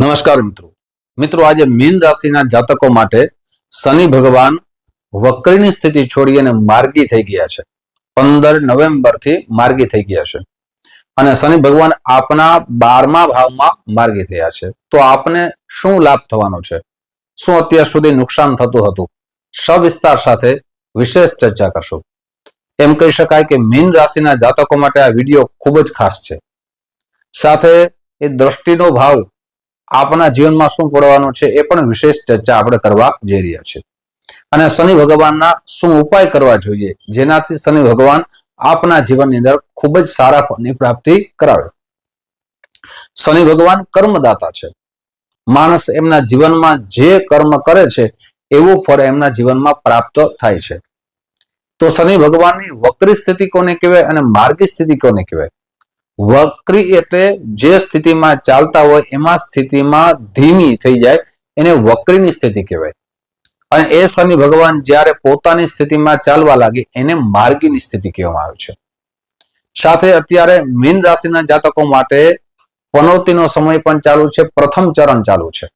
નમસ્કાર મિત્રો. મિત્રો, આજે મીન રાશિના જાતકો માટે શનિ ભગવાન વક્રીની સ્થિતિ છોડી અને માર્ગી થઈ ગયા છે. પંદર નવેમ્બરથી માર્ગી થઈ ગયા છે. અને શનિ ભગવાન આપના બારમા ભાવમાં માર્ગી થયા છે. તો આપને શું લાભ થવાનો છે? શું અત્યાર સુધી નુકસાન થતું હતું? સવિસ્તાર સાથે વિશેષ ચર્ચા કરશું. એમ કહી શકાય કે મીન રાશિના જાતકો માટે આ વીડિયો ખૂબ જ ખાસ છે. સાથે એ દ્રષ્ટિનો ભાવ આપણા જીવનમાં શું પડવાનું છે એ પણ વિશેષ ચર્ચા આપણે કરવા જઈ રહ્યા છે અને શનિ ભગવાનના શું ઉપાય કરવા જોઈએ? જેનાથી શનિ ભગવાન આપના જીવનની અંદર ખૂબ જ સારા ફળની પ્રાપ્તિ કરાવે. શનિ ભગવાન કર્મદાતા છે. માણસ એમના જીવનમાં જે કર્મ કરે છે, એવું ફળ એમના જીવનમાં પ્રાપ્ત થાય છે. તો શનિ ભગવાનની વક્રી સ્થિતિ કોને કહેવાય અને માર્ગી સ્થિતિ કોને કહેવાય? વક્રી એટલે જે સ્થિતિમાં ચાલતા હોય એમાં સ્થિતિમાં ધીમી થઈ જાય, એને વક્રીની સ્થિતિ કહેવાય. અને એ શનિ ભગવાન જ્યારે પોતાની સ્થિતિમાં ચાલવા લાગે, એને માર્ગીની સ્થિતિ કહેવામાં આવે છે. સાથે અત્યારે મીન રાશિના જાતકો માટે પનોતીનો સમય પણ ચાલુ છે, પ્રથમ ચરણ ચાલુ છે.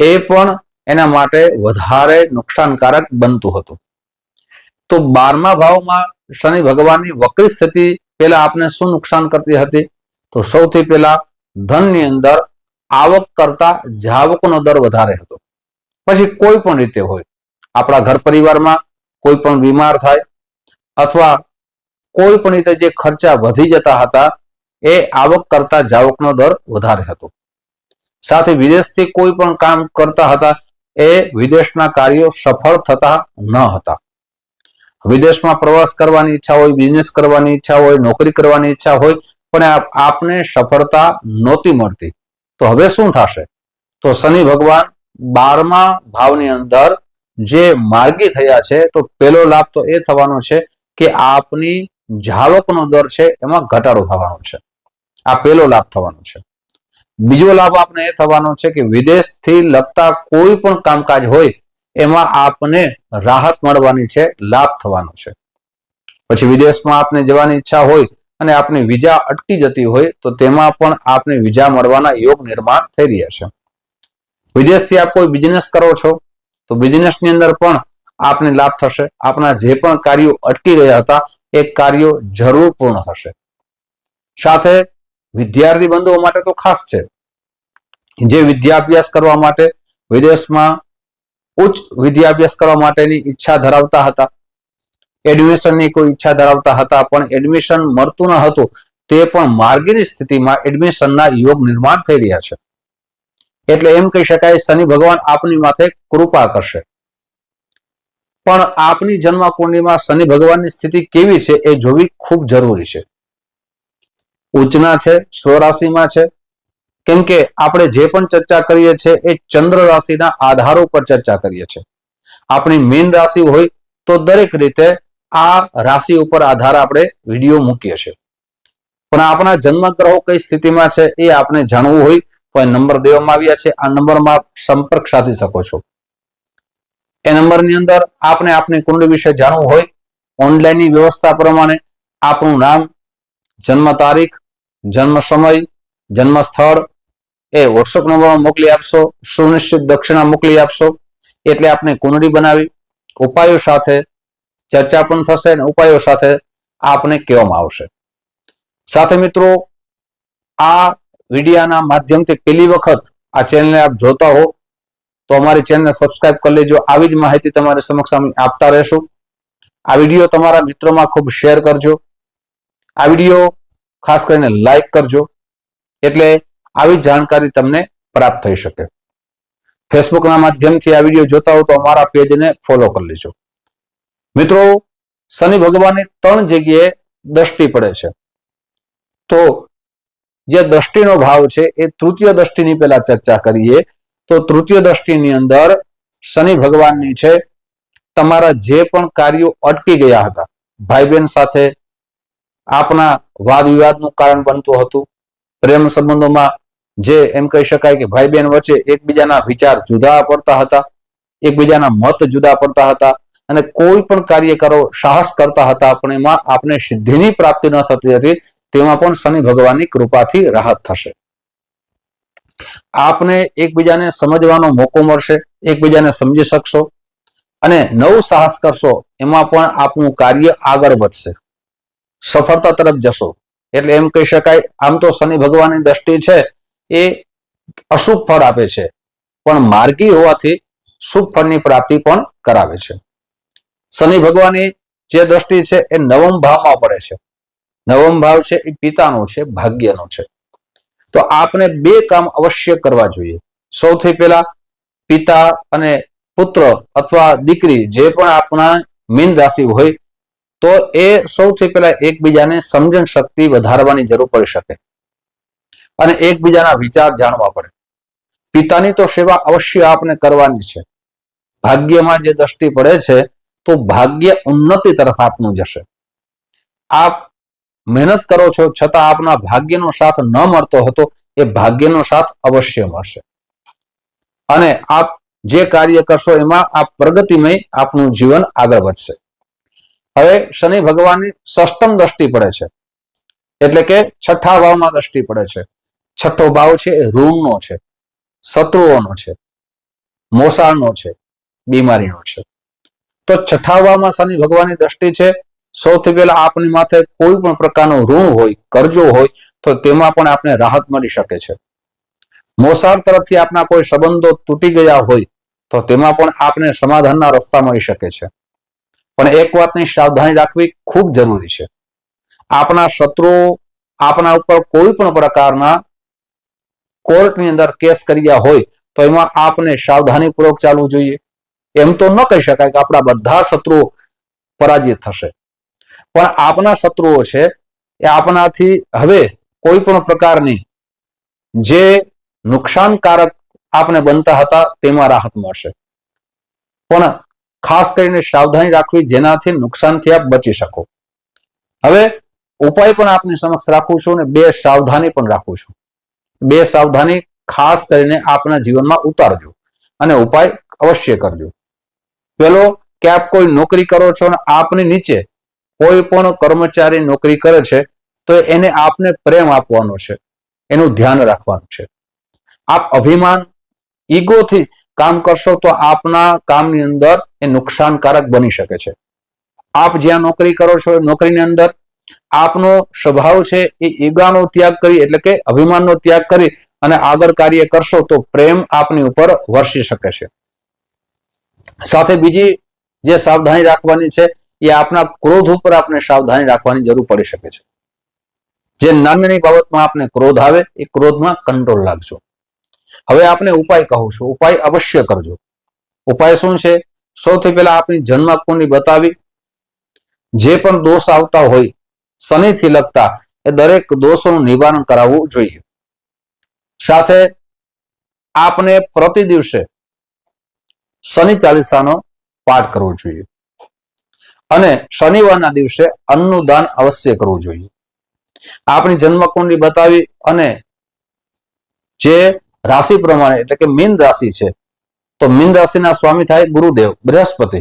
એ પણ એના માટે વધારે નુકસાનકારક બનતું હતું. તો બારમા ભાવમાં શનિ ભગવાનની વક્રી સ્થિતિ પેલા આપને શું નુકસાન કરતી હતી? તો સૌથી પહેલા ધનની અંદર આવક કરતા જાવકનો દર વધારે હતો. પછી કોઈ પણ રીતે હોય. આપણા ઘર પરિવારમાં કોઈ પણ બીમાર થાય અથવા કોઈ પણ રીતે જે ખર્ચા વધી જતા હતા, એ આવક કરતા જાવકનો દર વધારે હતો. સાથે વિદેશથી કોઈ પણ કામ કરતા હતા, એ વિદેશના કાર્યો સફળ થતા ન હતા. વિદેશમાં પ્રવાસ કરવાની ઈચ્છા હોય બિઝનેસ કરવાની ઈચ્છા હોય, નોકરી કરવાની ઈચ્છા હોય, પણ આપને સફળતા નહોતી મળતી. તો હવે શું થશે? તો શનિ ભગવાન બારમા ભાવની અંદર જે માર્ગી થયા છે, તો પહેલો લાભ તો એ થવાનો છે કે આપની જાવકનો દર છે એમાં ઘટાડો થવાનો છે. આ પહેલો લાભ થવાનો છે. બીજો લાભ આપને એ થવાનો છે કે વિદેશથી લગતા કોઈ પણ કામકાજ હોય એમાં આપને રાહત મળવાની છે, લાભ થવાનો છે. પછી વિદેશમાં આપને જવાની ઈચ્છા હોય અને આપની વિઝા અટકી જતી હોય તો તેમાં પણ આપને વિઝા મળવાના યોગ નિર્માણ થઈ રહ્યા છે. વિદેશથી આપ કોઈ બિઝનેસ કરો છો, તો બિઝનેસની અંદર પણ આપને લાભ થશે. આપના જે પણ કાર્યો અટકી રહ્યા હતા, એ કાર્યો જરૂર પૂર્ણ થશે. સાથે વિદ્યાર્થી બંધુઓ માટે તો ખાસ છે. જે વિદ્યાભ્યાસ કરવા માટે વિદેશમાં ઉચ્ચ વિદ્યાભ્યાસ કરવા માટેની ઈચ્છા ધરાવતા હતા. એડમિશનની કોઈ ઈચ્છા ધરાવતા હતા, પણ એડમિશન મળતું ન હતું. તે પણ માર્ગીની સ્થિતિમાં એડમિશનના યોગ નિર્માણ થઈ રહ્યા છે. એટલે એમ કહી શકાય, શનિ ભગવાન આપની માથે કૃપા કરશે. પણ આપની જન્મ કુંડલીમાં શનિ ભગવાનની સ્થિતિ કેવી છે એ જોવી ખૂબ જરૂરી છે. ઉચ્ચના છે, સ્વરાશિમાં છે કેમ કે આપણે જે પણ ચર્ચા કરીએ છીએ એ ચંદ્ર રાશિના આધારો પર ચર્ચા કરીએ છીએ. આપણી મેન રાશિ હોય તો દરેક રીતે આ રાશિ ઉપર આધાર આપણે વીડિયો મૂકીએ છીએ. પણ આપણા જન્મ ગ્રહો કઈ સ્થિતિમાં છે એ આપણે જાણવું હોય તો નંબર દેવામાં આવ્યા છે. આ નંબરમાં સંપર્ક સાધી શકો છો. એ નંબરની અંદર આપણે આપની કુંડળી વિશે જાણવું હોય, ઓનલાઈનની વ્યવસ્થા પ્રમાણે આપણું નામ, જન્મ તારીખ, જન્મ સમય, જન્મ સ્થળ એ વોટ્સઅપ નંબરમાં મોકલી આપશો, સુનિશ્ચિત દક્ષિણા મોકલી આપશો, એટલે આપણે કુંડળી બનાવી, ઉપાયો સાથે, ચર્ચા પણ થશે અને ઉપાયો સાથે આપને કહેવામાં આવશે. સાથે મિત્રો, આ વિડિયાના માધ્યમથી પહેલી વખત આ ચેનલને આપ જોતા હો, તો અમારી ચેનલને સબસ્ક્રાઇબ કરી લેજો. આવી જ માહિતી તમારી સમક્ષ અમે આપતા રહેશું. આ વીડિયો તમારા મિત્રોમાં ખૂબ શેર કરજો. આ વીડિયો ખાસ કરીને લાઈક કરજો. એટલે આવી જાણકારી તમને પ્રાપ્ત થઈ શકે. ફેસબુકના માધ્યમથી આ વીડિયો જોતા હો તો અમારા પેજને ફોલો કરી લેજો. મિત્રો, શનિ ભગવાનની ત્રણ જગ્યાએ દ્રષ્ટિ પડે છે. તો જે દ્રષ્ટિનો ભાવ છે એ તૃતીય દ્રષ્ટિની પહેલા ચર્ચા કરીએ. તો તૃતીય દ્રષ્ટિની અંદર શનિ ભગવાનની છે, તમારા જે પણ કાર્યો અટકી ગયા હતા ભાઈ બહેન સાથે આપના વાદ વિવાદનું કારણ બનતું હતું, પ્રેમ સંબંધોમાં જે એમ કહી શકાય કે ભાઈ બહેન વચ્ચે એકબીજાના વિચાર જુદા પડતા હતા, એકબીજાના મત જુદા પડતા હતા અને કોઈ પણ કાર્ય કરો સાહસ કરતા હતા, પણ એમાં આપણે સિદ્ધિની પ્રાપ્તિ ન થતી હતી, તેમાં પણ શનિ ભગવાનની કૃપાથી રાહત થશે. આપને એકબીજાને સમજવાનો મોકો મળશે, એકબીજાને સમજી શકશો અને નવું સાહસ કરશો, એમાં પણ આપનું કાર્ય આગળ વધશે. સફળતા તરફ જશો. એટલે એમ કહી શકાય, આમ તો શનિ ભગવાનની દ્રષ્ટિ છે એ અશુભ ફળ આપે છે. પણ માર્ગી હોવાથી શુભ ફળની પ્રાપ્તિ પણ કરાવે છે? શનિ ભગવાનની જે દ્રષ્ટિ છે એ નવમ ભાવમાં પડે છે. નવમ ભાવ છે એ પિતાનો છે, ભાગ્યનો છે. તો આપણે બે કામ અવશ્ય કરવા જોઈએ. સૌથી પહેલા પિતા અને પુત્ર અથવા દીકરી જે પણ આપણા મીન રાશિ હોય, તો એ સૌથી પહેલા એકબીજાને સમજણ શક્તિ વધારવાની જરૂર પડી શકે. અને એકબીજાના વિચાર જાણવા પડે. પિતાની તો સેવા અવશ્ય આપને કરવાની છે. ભાગ્યમાં જે દ્રષ્ટિ પડે છે, તો ભાગ્ય ઉન્નતિ તરફ આપનું જશે. આપ મહેનત કરો છો, છતાં આપના ભાગ્યનો સાથ ન મળતો હતો, એ ભાગ્યનો સાથ અવશ્ય મળશે. અને આપ જે કાર્ય કરશો, એમાં આપ પ્રગતિમય આપનું જીવન આગળ વધશે. હવે શનિ ભગવાનની સષ્ટમ દ્રષ્ટિ પડે છે. એટલે કે છઠ્ઠા ભાવમાં દ્રષ્ટિ પડે છે. છઠ્ઠો ભાવ છે એ ઋણનો છે, શત્રુઓનો છે, મોસાળનો છે, બીમારીનો છે. તો છઠ્ઠા ભાવમાં શનિ ભગવાનની દ્રષ્ટિ છે, સૌથી પહેલા આપની માથે કોઈ પણ પ્રકારનો ઋણ હોય, કરજો હોય, તો તેમાં પણ આપને રાહત મળી શકે છે. મોસાળ તરફથી આપના કોઈ સંબંધો તૂટી ગયા હોય, તો તેમાં પણ આપને સમાધાનના રસ્તા મળી શકે છે. પણ એક વાતની સાવધાની રાખવી ખૂબ જરૂરી છે. આપના શત્રુઓ આપના ઉપર કોઈ પણ પ્રકારના કોર્ટની અંદર કેસ કર્યા હોય, તો એમાં આપને સાવધાનીપૂર્વક ચાલવું જોઈએ. એમ તો ન કહી શકાય કે આપણા બધા શત્રુઓ પરાજિત થશે. પણ આપના શત્રુઓ છે, એ આપનાથી હવે કોઈ પણ પ્રકારની જે નુકસાનકારક આપને બનતા હતા, તેમાં રાહત મળશે. પણ ખાસ કરીને સાવધાની રાખવી, જેનાથી નુકસાનથી આપ બચી શકો. હવે, ઉપાય પણ આપની સમક્ષ રાખું છું અને બે સાવધાની પણ રાખું છું. બે સાવધાની ખાસ કરીને આપના જીવનમાં ઉતારજો અને ઉપાય અવશ્ય કરજો. પેલો, કે આપ કોઈ નોકરી કરો છો અને આપની નીચે કોઈ પણ કર્મચારી નોકરી કરે છે, તો એને આપને પ્રેમ આપવાનો છે. એનું ધ્યાન રાખવાનું છે. આપ અભિમાન, ઈગોથી કામ કરશો તો આપના કામની અંદર એ નુકસાનકારક બની શકે છે. આપ જ્યાં નોકરી કરો છો નોકરીની અંદર આપનો સ્વભાવ છે એ ઈગાનો ત્યાગ કરી, એટલે કે અભિમાનનો ત્યાગ કરી અને આગળ કાર્ય કરશો તો પ્રેમ આપની ઉપર વરસી શકે છે. સાથે બીજી જે સાવધાની રાખવાની છે, એ આપના ક્રોધ ઉપર આપણે સાવધાની રાખવાની જરૂર પડી શકે છે. જે નાની બાબતમાં આપને ક્રોધ આવે, એ ક્રોધમાં કંટ્રોલ રાખજો હવે આપને ઉપાય કહું છું, ઉપાય અવશ્ય કરજો. ઉપાય શું છે? સૌથી પહેલા આપની જન્મ કુંડલી બતાવી. જે પણ દોષ આવતા હોય શનિથી લગતા એ દરેક દોષોનું નિવારણ કરાવવું જોઈએ. સાથે આપને પ્રતિ દિવસે શનિ ચાલીસાનો પાઠ કરવો જોઈએ. અને શનિવારના દિવસે અન્નનું દાન અવશ્ય કરવું જોઈએ. આપણી જન્મકુંડલી બતાવી અને જે રાશિ પ્રમાણે, એટલે કે મીન રાશિ છે, તો મીન રાશિના સ્વામી થાય ગુરુદેવ, બૃહસ્પતિ.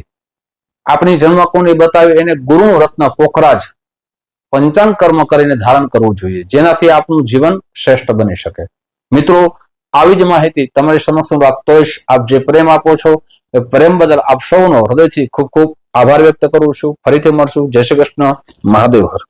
આપણી જન્મકુંડલી બતાવી એને ગુરુ રત્ન પોખરાજ પંચાંગ કર્મ કરીને ધારણ કરવું જોઈએ, જેનાથી આપનું જીવન શ્રેષ્ઠ બની શકે. મિત્રો, આવી જ માહિતી તમારી સમક્ષ હું રાખતો આપ જે પ્રેમ આપો છો, એ પ્રેમ બદલ આપ સૌનો હૃદયથી ખૂબ ખૂબ આભાર વ્યક્ત કરું છું. ફરીથી મળશું. જય શ્રી કૃષ્ણ. મહાદેવ હર.